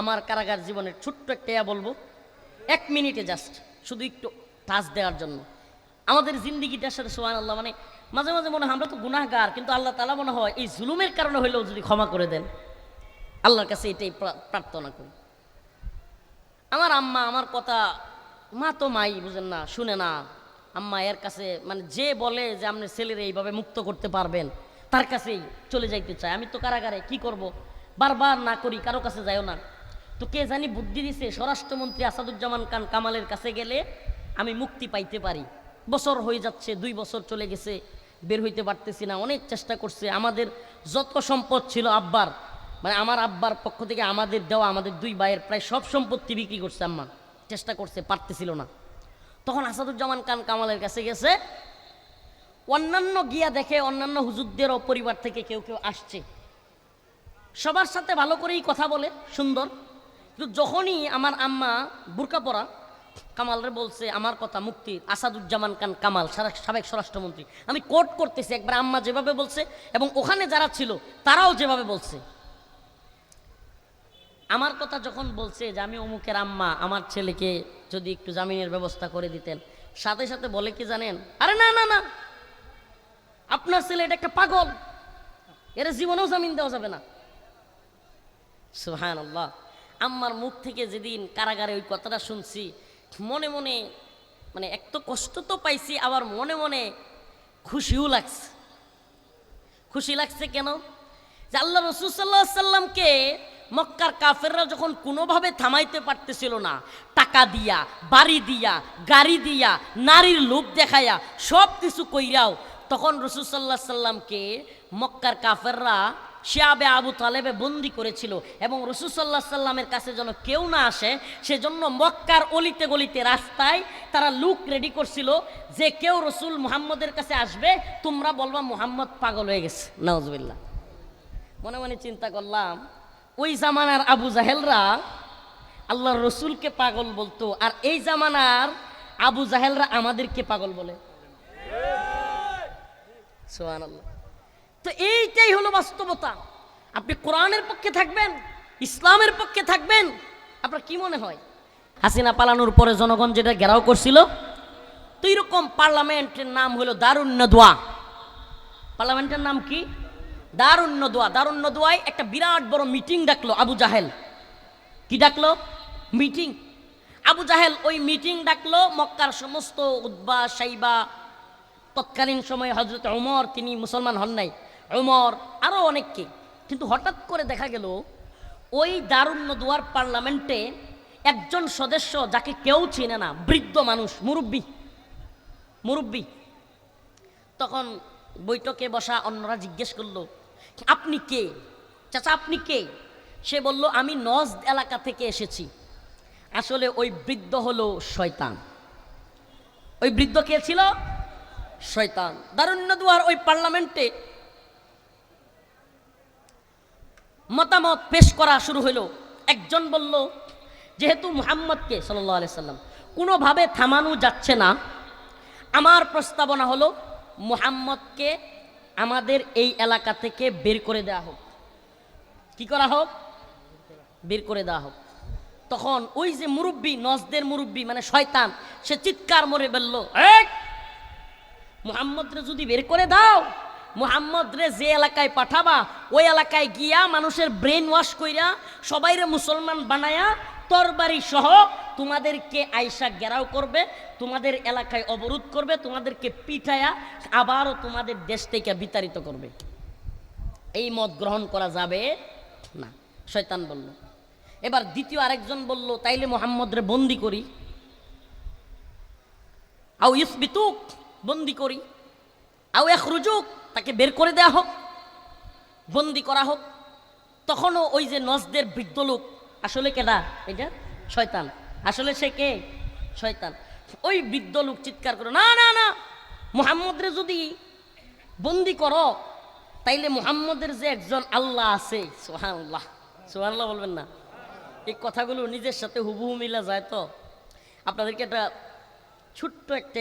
আমার কারাগার জীবনের ছোট্ট একটা ইয়া বলব। এক মিনিটে জাস্ট শুধু একটু টাচ দেওয়ার জন্য। আমাদের জিন্দিগিটার সাথে সোহান আল্লাহ মানে মাঝে মাঝে মনে হয় আমরা তো গুনাহগার, কিন্তু আল্লাহ তালা মনে হয় এই জুলুমের কারণে হইলেও যদি ক্ষমা করে দেন, আল্লাহর কাছে এটাই প্রার্থনা করি। আমার আম্মা আমার কথা মা তো মাই, বুঝেন না, শুনে না। আম্মা এর কাছে মানে যে বলে যে আপনি ছেলের এইভাবে মুক্ত করতে পারবেন, তার কাছেই চলে যাইতে চায়। আমি তো কারাগারে কি করব? বারবার না করি, কারও কাছে যাইও না। তো কে জানি বুদ্ধি দিছে, স্বরাষ্ট্রমন্ত্রী আসাদুজ্জামান খান কামালের কাছে গেলে আমি মুক্তি পাইতে পারি। বছর হয়ে যাচ্ছে, দুই বছর চলে গেছে, বের হইতে পারতেছি না, অনেক চেষ্টা করছে। আমাদের যত সম্পদ ছিল আব্বার মানে আমার আব্বার পক্ষ থেকে আমাদের দেওয়া, আমাদের দুই ভাইয়ের প্রায় সব সম্পত্তি বিক্রি করছে আম্মা। চেষ্টা করছে, পারতেছিল না। তখন আসাদুজ্জামান খান কামালের কাছে গেছে। অন্যান্য গিয়া দেখে অন্যান্য হুজুরদেরও পরিবার থেকে কেউ কেউ আসছে। সবার সাথে ভালো করেই কথা বলে, সুন্দর। কিন্তু যখনই আমার আম্মা বুরকা পরা, কামালরে বলছে, আমার কথা মুক্তির আসাদুজ্জামান খান কামাল, সারা- সাবেক স্বরাষ্ট্রমন্ত্রী। আমি কোর্ট করতেছি, একবার আম্মা যেভাবে বলছে, এবং ওখানে যারা ছিল, তারাও যেভাবে বলছে। আমার কথা যখন বলছে যে, আমি অমুকের আম্মা, আমার ছেলেকে যদি একটু জামিনের ব্যবস্থা করে দিতেন। সাথে সাথে বলে কি জানেন? আরে না না না। আপনার ছেলে এটা একটা পাগল। এর জীবনেও জামিন দেওয়া যাবে না। সুহান আল্লাহ আম্মার মুখ থেকে যেদিন কারাগারে ওই কথাটা শুনছি, মনে মনে মানে এক তো কষ্ট তো পাইছি, আবার মনে মনে খুশিও লাগছে। খুশি লাগছে কেন? যে আল্লাহ রসুল সাল্লামকে মক্কার কাফেররা যখন কোনোভাবে থামাইতে পারতেছিল না, টাকা দিয়া, বাড়ি দিয়া, গাড়ি দিয়া, নারীর লোভ দেখাইয়া সব কিছু কইরাও, তখন রসুল সাল্লাহ সাল্লামকে মক্কার কাফেররা শিয়াবে আবু তালেবে বন্দি করেছিল এবং রসুল সাল্লাহ সাল্লামের কাছে যেন কেউ না আসে, সেজন্য মক্কার অলিতে গলিতে রাস্তায় তারা লুক রেডি করছিল যে কেউ রসুল মুহাম্মদের কাছে আসবে, তোমরা বলবা মুহাম্মদ পাগল হয়ে গেছে। নওয়াজবিল্লা মনে মনে চিন্তা করলাম, ওই জামানার আবু জাহেলরা আল্লাহর রসুলকে পাগল বলতো, আর এই জামানার আবু জাহেলরা আমাদেরকে পাগল বলে। সোহান আল্লাহ তো এইটাই হলো বাস্তবতা। আপনি কোরআনের পক্ষে থাকবেন, ইসলামের পক্ষে থাকবেন, আপনার কি মনে হয়? হাসিনা পালানোর পরে জনগণ যেটা ঘেরাও করছিল, তো এইরকম পার্লামেন্টের নাম হলো দারুণ্য দোয়া পার্লামেন্টের নাম কি? দারুণ্য দোয়া দারুণ্য দোয়ায় একটা বিরাট বড় মিটিং ডাকলো আবু জাহেল। কি ডাকলো? মিটিং। আবু জাহেল ওই মিটিং ডাকলো, মক্কার সমস্ত উদ্বা সাইবা, তৎকালীন সময়ে হজরত ওমর, তিনি মুসলমান হন নাই। ওমর আরও অনেককে। কিন্তু হঠাৎ করে দেখা গেল, ওই দারুণ্য দুয়ার পার্লামেন্টে একজন সদস্য যাকে কেউ চিনে না, বৃদ্ধ মানুষ, মুরব্বী মুরব্বী। তখন বৈঠকে বসা অন্যরা জিজ্ঞেস করল, আপনি কে? চাচা, আপনি কে? সে বলল, আমি নজ এলাকা থেকে এসেছি। আসলে ওই বৃদ্ধ হলো শয়তান। ওই বৃদ্ধ কে ছিল? শয়তান। দারুণ্য দুয়ার ওই পার্লামেন্টে মতামত পেশ করা শুরু হলো একজন বলল, যেহেতু মুহাম্মদকে সাল্লাহ আলি সাল্লাম কোনোভাবে থামানো যাচ্ছে না, আমার প্রস্তাবনা হলো মুহাম্মদকে আমাদের এই এলাকা থেকে বের করে দেওয়া হোক। কি করা হোক? বের করে দেওয়া হোক। তখন ওই যে মুরব্বী, নজদের মুরব্বী মানে শয়তান, সে চিৎকার মরে বলল এক মুহাম্মদ রে যদি বের করে দাও মুহাম্মদ রে যে এলাকায় পাঠাবা, ওই এলাকায় গিয়া মানুষের ব্রেন ওয়াশ কইরা সবাইরে মুসলমান বানায়া তরবারি সহ তোমাদেরকে আয়সা ঘেরাও করবে, তোমাদের এলাকায় অবরোধ করবে, তোমাদেরকে পিঠায়া আবারও তোমাদের দেশ থেকে বিতাড়িত করবে। এই মত গ্রহণ করা যাবে না। শয়তান বলল। এবার দ্বিতীয় আরেকজন বলল, তাইলে মোহাম্মদ রে বন্দি করি। আও ইসবিতুক, বন্দি করি। আও এক রুজুক তাকে বের করে দেয়া হোক, বন্দি করা হোক, তখনও ওই যে নজদের বৃদ্ধ লোক, আসলে কেডা এটা শয়তান। আসলে সে কে? শয়তান। ওই বৃদ্ধ লোক চিৎকার করো, না না না, মুহাম্মদরে যদি বন্দি করো, তাইলে মুহাম্মদের যে একজন আল্লাহ আছে সোহান আল্লাহ সোহান আল্লাহ বলবেন না, এই কথাগুলো নিজের সাথে হুবহু মিলা যায় তো? আপনাদেরকে একটা ছোট্ট একটা